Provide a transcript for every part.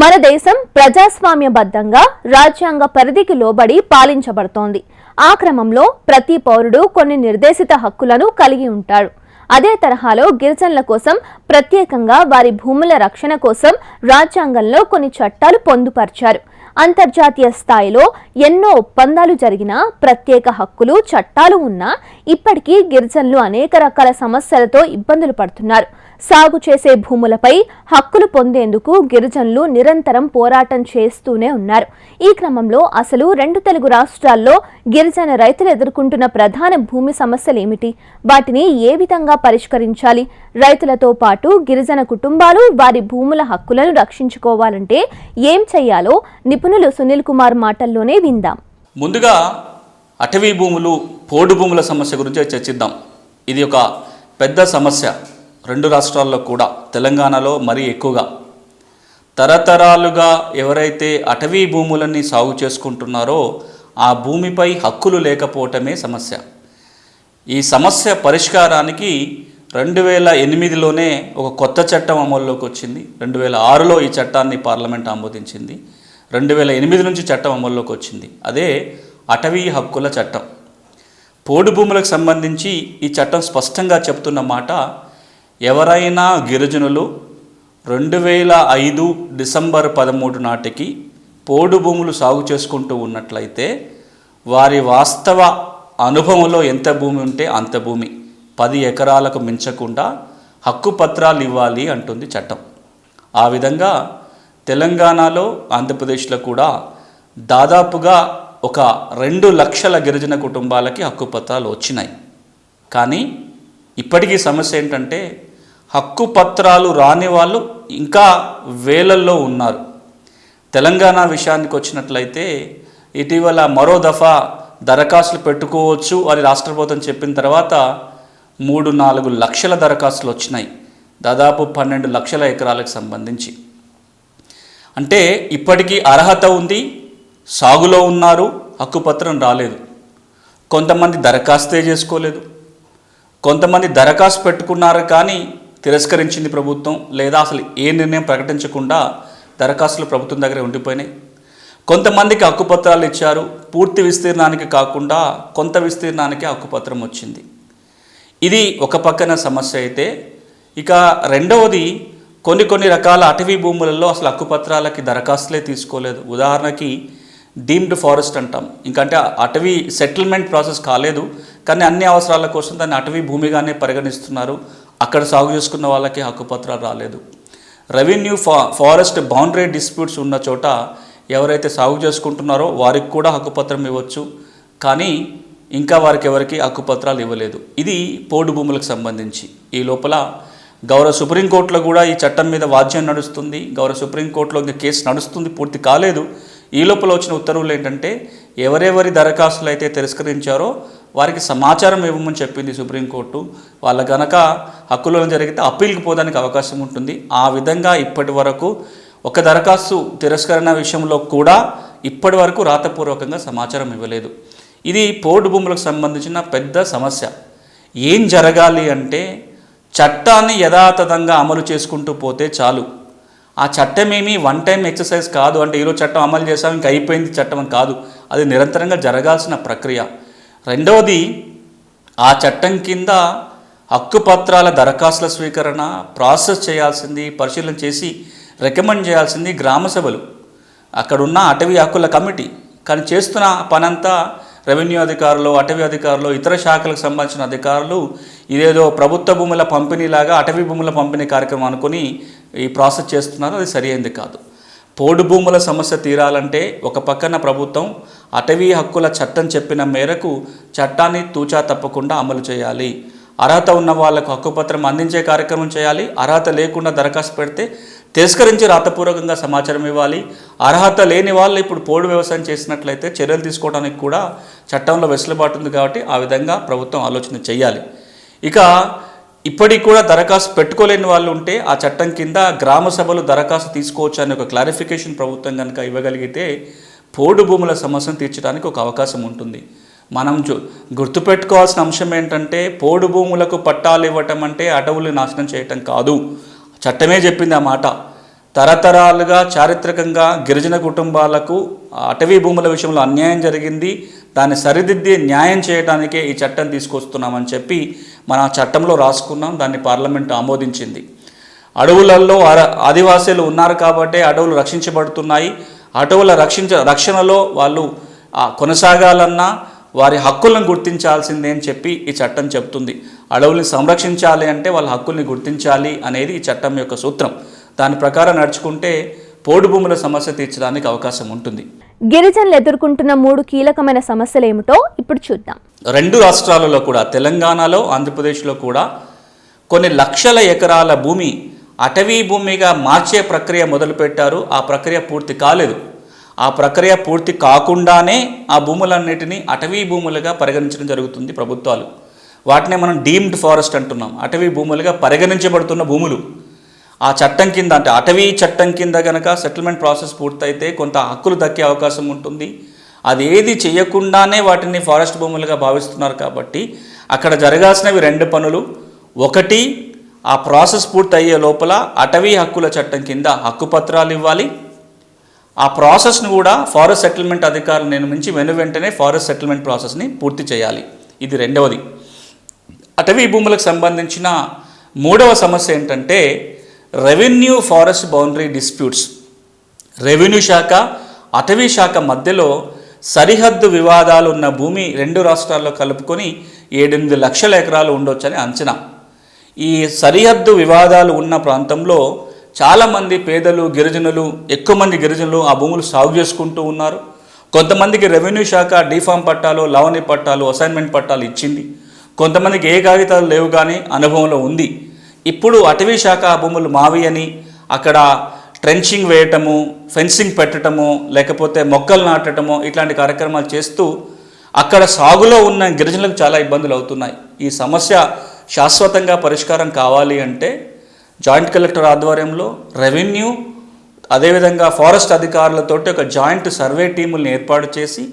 మన దేశం ప్రజాస్వామ్యబద్ధంగా రాజ్యాంగ పరిధికి లోబడి పాలించబడుతోంది. ఆ క్రమంలో ప్రతి పౌరుడు కొన్ని నిర్దేశిత హక్కులను కలిగి ఉంటాడు. అదే తరహాలో గిరిజనుల కోసం ప్రత్యేకంగా వారి భూముల రక్షణ కోసం రాజ్యాంగంలో కొన్ని చట్టాలు పొందుపరిచారు. అంతర్జాతీయ స్థాయిలో ఎన్నో ఒప్పందాలు జరిగినా ప్రత్యేక హక్కులు చట్టాలు ఉన్నా ఇప్పటికీ గిరిజనులు అనేక రకాల సమస్యలతో ఇబ్బందులు పడుతున్నారు. సాగు చేసే భూములపై హక్కులు పొందేందుకు గిరిజనులు నిరంతరం పోరాటం చేస్తూనే ఉన్నారు. ఈ క్రమంలో అసలు రెండు తెలుగు రాష్ట్రాల్లో గిరిజన రైతులు ఎదుర్కొంటున్న ప్రధాన భూమి సమస్యలు ఏమిటి? వాటిని ఏ విధంగా పరిష్కరించాలి? రైతులతో పాటు గిరిజన కుటుంబాలు వారి భూముల హక్కులను రక్షించుకోవాలంటే ఏం చేయాలో నిపుణులు సునీల్ కుమార్ మాటల్లోనే విందాం. ముందుగా అటవీ భూములు పోడు భూముల సమస్య గురించి చర్చిద్దాం. ఇది ఒక పెద్ద సమస్య. రెండు రాష్ట్రాల్లో కూడా తెలంగాణలో మరీ ఎక్కువగా. తరతరాలుగా ఎవరైతే అటవీ భూములని సాగు చేసుకుంటున్నారో ఆ భూమిపై హక్కులు లేకపోవటమే సమస్య. ఈ సమస్య పరిష్కారానికి రెండు వేల ఎనిమిదిలోనే ఒక కొత్త చట్టం అమల్లోకి వచ్చింది. రెండు వేల ఆరులో ఈ చట్టాన్ని పార్లమెంట్ ఆమోదించింది. రెండు వేల ఎనిమిది నుంచి చట్టం అమల్లోకి వచ్చింది. అదే అటవీ హక్కుల చట్టం. పోడు భూములకు సంబంధించి ఈ చట్టం స్పష్టంగా చెప్తున్న మాట ఎవరైనా గిరిజనులు రెండు వేల ఐదు డిసెంబర్ పదమూడు నాటికి పోడు భూములు సాగు చేసుకుంటూ ఉన్నట్లయితే వారి వాస్తవ అనుభవంలో ఎంత భూమి ఉంటే అంత భూమి. పది ఎకరాలకు మించకుండా హక్కు పత్రాలు ఇవ్వాలి అంటుంది చట్టం. ఆ విధంగా తెలంగాణలో ఆంధ్రప్రదేశ్లో కూడా దాదాపుగా ఒక రెండు లక్షల గిరిజన కుటుంబాలకి హక్కు పత్రాలు వచ్చినాయి. కానీ ఇప్పటికీ సమస్య ఏంటంటే హక్కు పత్రాలు రాని వాళ్ళు ఇంకా వేలల్లో ఉన్నారు. తెలంగాణ విషయానికి వచ్చినట్లయితే ఇటీవల మరో దఫా దరఖాస్తులు పెట్టుకోవచ్చు అని రాష్ట్ర ప్రభుత్వం చెప్పిన తర్వాత మూడు నాలుగు లక్షల దరఖాస్తులు వచ్చినాయి. దాదాపు పన్నెండు లక్షల ఎకరాలకు సంబంధించి. అంటే ఇప్పటికీ అర్హత ఉంది సాగులో ఉన్నారు హక్కుపత్రం రాలేదు. కొంతమంది దరఖాస్తే చేసుకోలేదు. కొంతమంది దరఖాస్తు పెట్టుకున్నారు కానీ తిరస్కరించింది ప్రభుత్వం లేదా అసలు ఏ నిర్ణయం ప్రకటించకుండా దరఖాస్తులు ప్రభుత్వం దగ్గర ఉండిపోయినాయి. కొంతమందికి హక్కుపత్రాలు ఇచ్చారు. పూర్తి విస్తీర్ణానికి కాకుండా కొంత విస్తీర్ణానికి హక్కుపత్రం వచ్చింది. ఇది ఒక పక్కన సమస్య అయితే ఇక రెండవది కొన్ని కొన్ని రకాల అటవీ భూములలో అసలు హక్కుపత్రాలకి దరఖాస్తులే తీసుకోలేదు. ఉదాహరణకి డీమ్డ్ ఫారెస్ట్ అంటాం. ఇంకంటే అటవీ సెటిల్మెంట్ ప్రాసెస్ కాలేదు. కానీ అన్ని అవసరాల కోసం దాన్ని అటవీ భూమిగానే పరిగణిస్తున్నారు. అక్కడ సాగు చేసుకున్న వాళ్ళకి హక్కుపత్రాలు రాలేదు. రెవెన్యూ ఫా ఫారెస్ట్ బౌండరీ డిస్ప్యూట్స్ ఉన్న చోట ఎవరైతే సాగు చేసుకుంటున్నారో వారికి కూడా హక్కుపత్రం ఇవ్వచ్చు. కానీ ఇంకా వారికి ఎవరికి హక్కుపత్రాలు ఇవ్వలేదు. ఇది పోడు భూములకు సంబంధించి. ఈ లోపల గౌరవ సుప్రీంకోర్టులో కూడా ఈ చట్టం మీద వాద్యం నడుస్తుంది. గౌరవ సుప్రీంకోర్టులో ఇంకా కేసు నడుస్తుంది పూర్తి కాలేదు. ఈ లోపల వచ్చిన ఉత్తర్వులు ఏంటంటే ఎవరెవరి దరఖాస్తులు అయితే తిరస్కరించారో వారికి సమాచారం ఇవ్వమని చెప్పింది సుప్రీంకోర్టు. వాళ్ళ గనక హక్కులను జరిగితే అప్పీల్కి పోవడానికి అవకాశం ఉంటుంది. ఆ విధంగా ఇప్పటి వరకు ఒక దరఖాస్తు తిరస్కరణ విషయంలో కూడా ఇప్పటి వరకు రాతపూర్వకంగా సమాచారం ఇవ్వలేదు. ఇది పోర్టు భూములకు సంబంధించిన పెద్ద సమస్య. ఏం జరగాలి అంటే చట్టాన్ని యథాతథంగా అమలు చేసుకుంటూ పోతే చాలు. ఆ చట్టం ఏమి వన్ టైం ఎక్సర్సైజ్ కాదు. అంటే ఈరోజు చట్టం అమలు చేసాం ఇంకా అయిపోయింది చట్టం కాదు. అది నిరంతరంగా జరగాల్సిన ప్రక్రియ. రెండవది ఆ చట్టం కింద హక్కుపత్రాల దరఖాస్తుల స్వీకరణ ప్రాసెస్ చేయాల్సింది పరిశీలన చేసి రికమెండ్ చేయాల్సింది గ్రామసభలు అక్కడున్న అటవీ హక్కుల కమిటీ. కానీ చేస్తున్న పనంతా రెవెన్యూ అధికారులు అటవీ అధికారులు ఇతర శాఖలకు సంబంధించిన అధికారులు ఇదేదో ప్రభుత్వ భూముల పంపిణీలాగా అటవీ భూముల పంపిణీ కార్యక్రమం అనుకుని ఈ ప్రాసెస్ చేస్తున్నారు. అది సరి కాదు. పోడు భూముల సమస్య తీరాలంటే ఒక పక్కన ప్రభుత్వం అటవీ హక్కుల చట్టం చెప్పిన మేరకు చట్టాన్ని తూచా తప్పకుండా అమలు చేయాలి. అర్హత ఉన్న వాళ్ళకు హక్కుపత్రం అందించే కార్యక్రమం చేయాలి. అర్హత లేకుండా దరఖాస్తు పెడితే తిరస్కరించి రాతపూర్వకంగా సమాచారం ఇవ్వాలి. అర్హత లేని వాళ్ళు ఇప్పుడు పోడు వ్యవసాయం చేసినట్లయితే చర్యలు తీసుకోవడానికి కూడా చట్టంలో వెసులుబాటు ఉంది కాబట్టి ఆ విధంగా ప్రభుత్వం ఆలోచన చేయాలి. ఇక ఇప్పటికి కూడా దరఖాస్తు పెట్టుకోలేని వాళ్ళు ఉంటే ఆ చట్టం కింద గ్రామ సభలు దరఖాస్తు తీసుకోవచ్చు అనే ఒక క్లారిఫికేషన్ ప్రభుత్వం కనుక ఇవ్వగలిగితే పోడు భూముల సమస్యను తీర్చడానికి ఒక అవకాశం ఉంటుంది. మనం చూ గుర్తుపెట్టుకోవాల్సిన అంశం ఏంటంటే పోడు భూములకు పట్టాలు ఇవ్వటం అంటే అడవులు నాశనం చేయటం కాదు. చట్టమే చెప్పింది ఆ మాట. తరతరాలుగా చారిత్రకంగా గిరిజన కుటుంబాలకు అటవీ భూముల విషయంలో అన్యాయం జరిగింది. దాన్ని సరిదిద్ది న్యాయం చేయడానికే ఈ చట్టం తీసుకొస్తున్నామని చెప్పి మన చట్టంలో రాసుకున్నాం దాన్ని పార్లమెంట్ ఆమోదించింది. అడవులలో అర- ఆదివాసీలు ఉన్నారు కాబట్టి అడవులు రక్షించబడుతున్నాయి. అడవుల రక్షించ రక్షణలో వాళ్ళు కొనసాగాలన్నా వారి హక్కులను గుర్తించాల్సిందే అని చెప్పి ఈ చట్టం చెప్తుంది. అడవుల్ని సంరక్షించాలి అంటే వాళ్ళ హక్కుల్ని గుర్తించాలి అనేది ఈ చట్టం యొక్క సూత్రం. దాని ప్రకారం నడుచుకుంటే పోడు భూముల సమస్య తీర్చడానికి అవకాశం ఉంటుంది. గిరిజనులు ఎదుర్కొంటున్న మూడు కీలకమైన సమస్యలు ఏమిటో ఇప్పుడు చూద్దాం. రెండు రాష్ట్రాలలో కూడా తెలంగాణలో ఆంధ్రప్రదేశ్లో కూడా కొన్ని లక్షల ఎకరాల భూమి అటవీ భూమిగా మార్చే ప్రక్రియ మొదలుపెట్టారు. ఆ ప్రక్రియ పూర్తి కాలేదు. ఆ ప్రక్రియ పూర్తి కాకుండానే ఆ భూములన్నిటినీ అటవీ భూములుగా పరిగణించడం జరుగుతుంది ప్రభుత్వాలు. వాటినే మనం డీమ్డ్ ఫారెస్ట్ అంటున్నాం. అటవీ భూములుగా పరిగణించబడుతున్న భూములు. ఆ చట్టం కింద అంటే అటవీ చట్టం కింద గనక సెటిల్మెంట్ ప్రాసెస్ పూర్తయితే కొంత హక్కులు దక్కే అవకాశం ఉంటుంది. అది ఏది చేయకుండానే వాటిని ఫారెస్ట్ భూములుగా భావిస్తున్నారు కాబట్టి అక్కడ జరగాల్సినవి రెండు పనులు. ఒకటి ఆ ప్రాసెస్ పూర్తయ్యే లోపల అటవీ హక్కుల చట్టం కింద హక్కు పత్రాలు ఇవ్వాలి. ఆ ప్రాసెస్ను కూడా ఫారెస్ట్ సెటిల్మెంట్ అధికారులు నిర్మించి వెను వెంటనే ఫారెస్ట్ సెటిల్మెంట్ ప్రాసెస్ని పూర్తి చేయాలి. ఇది రెండవది. అటవీ భూములకు సంబంధించిన మూడవ సమస్య ఏంటంటే revenue forest boundary disputes. Revenue శాఖ అటవీ శాఖ మధ్యలో సరిహద్దు వివాదాలు ఉన్న భూమి రెండు రాష్ట్రాల్లో కలుపుకొని ఏడెనిమిది లక్షల ఎకరాలు ఉండొచ్చని అంచనా. ఈ సరిహద్దు వివాదాలు ఉన్న ప్రాంతంలో చాలామంది పేదలు గిరిజనులు ఎక్కువ మంది గిరిజనులు ఆ భూములు సాగు చేసుకుంటూ ఉన్నారు. కొంతమందికి రెవెన్యూ శాఖ డీఫామ్ పట్టాలు లవణి పట్టాలు అసైన్మెంట్ పట్టాలు ఇచ్చింది. కొంతమందికి ఏ కాగితాలు లేవు కానీ అనుభవంలో ఉంది. ఇప్పుడు అటవీ శాఖ భూములు మావి అని అక్కడ ట్రెంచింగ్ వేయటము ఫెన్సింగ్ పెట్టడము లేకపోతే మొక్కలు నాటడము ఇట్లాంటి కార్యక్రమాలు చేస్తూ అక్కడ సాగులో ఉన్న గిరిజనులకు చాలా ఇబ్బందులు అవుతున్నాయి. ఈ సమస్య శాశ్వతంగా పరిష్కారం కావాలి అంటే జాయింట్ కలెక్టర్ ఆధ్వర్యంలో రెవెన్యూ అదేవిధంగా ఫారెస్ట్ అధికారులతోటి ఒక జాయింట్ సర్వే టీముల్ని ఏర్పాటు చేసి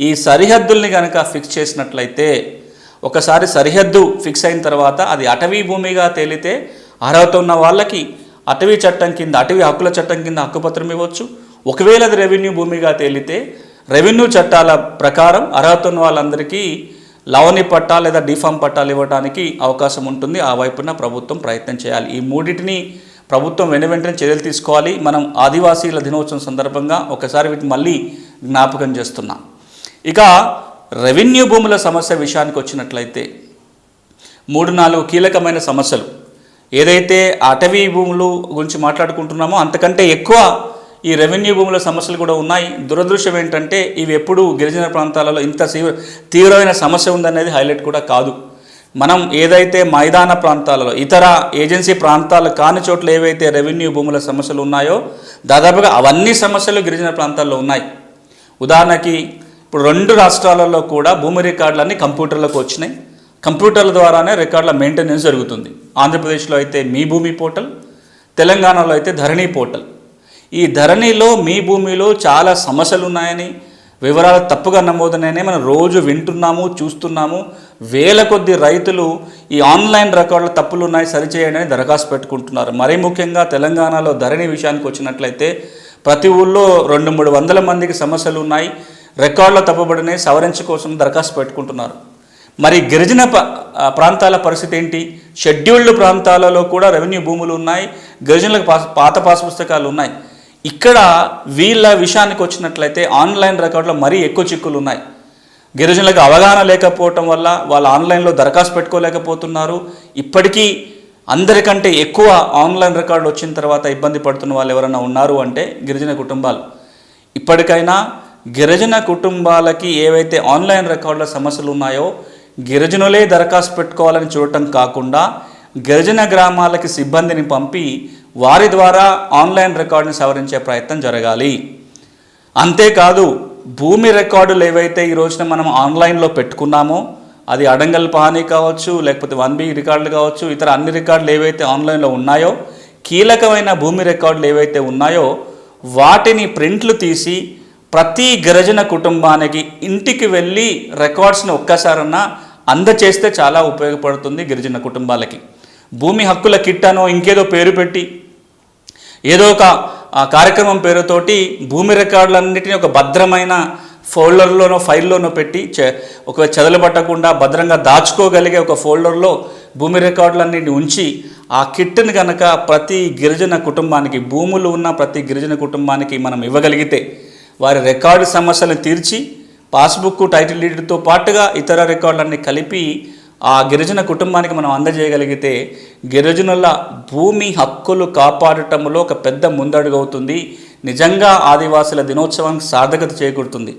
ఈ సరిహద్దుల్ని కనుక ఫిక్స్ చేసినట్లయితే ఒకసారి సరిహద్దు ఫిక్స్ అయిన తర్వాత అది అటవీ భూమిగా తేలితే అర్హత ఉన్న వాళ్ళకి అటవీ చట్టం కింద అటవీ హక్కుల చట్టం కింద హక్కుపత్రం ఇవ్వచ్చు. ఒకవేళ అది రెవెన్యూ భూమిగా తేలితే రెవెన్యూ చట్టాల ప్రకారం అర్హత ఉన్న వాళ్ళందరికీ లవణి పట్టా లేదా డిఫామ్ పట్టాలు ఇవ్వడానికి అవకాశం ఉంటుంది. ఆ వైపున ప్రభుత్వం ప్రయత్నం చేయాలి. ఈ మూడింటిని ప్రభుత్వం వెను వెంటనే చర్యలు తీసుకోవాలి. మనం ఆదివాసీల దినోత్సవం సందర్భంగా ఒకసారి వీటిని మళ్ళీ జ్ఞాపకం చేస్తున్నాం. ఇక రెవెన్యూ భూముల సమస్య విషయానికి వచ్చినట్లయితే మూడు నాలుగు కీలకమైన సమస్యలు. ఏదైతే అటవీ భూములు గురించి మాట్లాడుకుంటున్నామో అంతకంటే ఎక్కువ ఈ రెవెన్యూ భూముల సమస్యలు కూడా ఉన్నాయి. దురదృష్టం ఏంటంటే ఇవి ఎప్పుడు గిరిజన ప్రాంతాలలో ఇంత తీవ్ర తీవ్రమైన సమస్య ఉందనేది హైలైట్ కూడా కాదు. మనం ఏదైతే మైదాన ప్రాంతాలలో ఇతర ఏజెన్సీ ప్రాంతాలు కాని చోట్ల ఏవైతే రెవెన్యూ భూముల సమస్యలు ఉన్నాయో దాదాపుగా అవన్నీ సమస్యలు గిరిజన ప్రాంతాల్లో ఉన్నాయి. ఉదాహరణకి ఇప్పుడు రెండు రాష్ట్రాలలో కూడా భూమి రికార్డులన్నీ కంప్యూటర్లకు వచ్చినాయి. కంప్యూటర్ల ద్వారానే రికార్డుల మెయింటెనెన్స్ జరుగుతుంది. ఆంధ్రప్రదేశ్లో అయితే మీ భూమి పోర్టల్ తెలంగాణలో అయితే ధరణి పోర్టల్. ఈ ధరణిలో మీ భూమిలో చాలా సమస్యలు ఉన్నాయని వివరాలు తప్పుగా నమోదనని మనం రోజు వింటున్నాము చూస్తున్నాము. వేల కొద్ది రైతులు ఈ ఆన్లైన్ రికార్డుల తప్పులు ఉన్నాయి సరిచేయండి అని దరఖాస్తు పెట్టుకుంటున్నారు. మరీ ముఖ్యంగా తెలంగాణలో ధరణి విషయానికి వచ్చినట్లయితే ప్రతి ఊళ్ళో రెండు మూడు వందల మందికి సమస్యలు ఉన్నాయి రికార్డులో తప్పబడినాయి సవరించ కోసం దరఖాస్తు పెట్టుకుంటున్నారు. మరి గిరిజన ప్రాంతాల పరిస్థితి ఏంటి? షెడ్యూల్డ్ ప్రాంతాలలో కూడా రెవెన్యూ భూములు ఉన్నాయి గిరిజనులకు పాస్ పాత పాస్ పుస్తకాలు ఉన్నాయి. ఇక్కడ వీళ్ళ విషయానికి వచ్చినట్లయితే ఆన్లైన్ రికార్డులో మరీ ఎక్కువ చిక్కులు ఉన్నాయి. గిరిజనులకు అవగాహన లేకపోవటం వల్ల వాళ్ళు ఆన్లైన్లో దరఖాస్తు పెట్టుకోలేకపోతున్నారు. ఇప్పటికీ అందరికంటే ఎక్కువ ఆన్లైన్ రికార్డు వచ్చిన తర్వాత ఇబ్బంది పడుతున్న వాళ్ళు ఎవరైనా ఉన్నారు అంటే గిరిజన కుటుంబాలు. ఇప్పటికైనా గిరిజన కుటుంబాలకి ఏవైతే ఆన్లైన్ రికార్డుల సమస్యలు ఉన్నాయో గిరిజనులే దరఖాస్తు పెట్టుకోవాలని చూడటం కాకుండా గిరిజన గ్రామాలకి సిబ్బందిని పంపి వారి ద్వారా ఆన్లైన్ రికార్డుని సవరించే ప్రయత్నం జరగాలి. అంతేకాదు భూమి రికార్డులు ఏవైతే ఈ రోజున మనం ఆన్లైన్లో పెట్టుకున్నామో అది అడంగల్ పహానీ కావచ్చు లేకపోతే వన్ బి రికార్డులు కావచ్చు ఇతర అన్ని రికార్డులు ఏవైతే ఆన్లైన్లో ఉన్నాయో కీలకమైన భూమి రికార్డులు ఏవైతే ఉన్నాయో వాటిని ప్రింట్లు తీసి ప్రతి గిరిజన కుటుంబానికి ఇంటికి వెళ్ళి రికార్డ్స్ని ఒక్కసారన్నా అందచేస్తే చాలా ఉపయోగపడుతుంది గిరిజన కుటుంబాలకి. భూమి హక్కుల కిట్ అనో ఇంకేదో పేరు పెట్టి ఏదో ఒక కార్యక్రమం పేరుతోటి భూమి రికార్డులన్నిటిని ఒక భద్రమైన ఫోల్డర్లోనో ఫైల్లోనో పెట్టి చె ఒక చెదలు పట్టకుండా భద్రంగా దాచుకోగలిగే ఒక ఫోల్డర్లో భూమి రికార్డులన్నింటిని ఉంచి ఆ కిట్ని కనుక ప్రతి గిరిజన కుటుంబానికి భూములు ఉన్న ప్రతి గిరిజన కుటుంబానికి మనం ఇవ్వగలిగితే వారి రికార్డు సమస్యలను తీర్చి పాస్బుక్ టైటిల్ డీడ్తో పాటుగా ఇతర రికార్డులన్నీ కలిపి ఆ గిరిజన కుటుంబానికి మనం అందజేయగలిగితే గిరిజనుల భూమి హక్కులు కాపాడటంలో ఒక పెద్ద ముందడుగు అవుతుంది. నిజంగా ఆదివాసుల దినోత్సవానికి సార్థకత చేకూరుతుంది.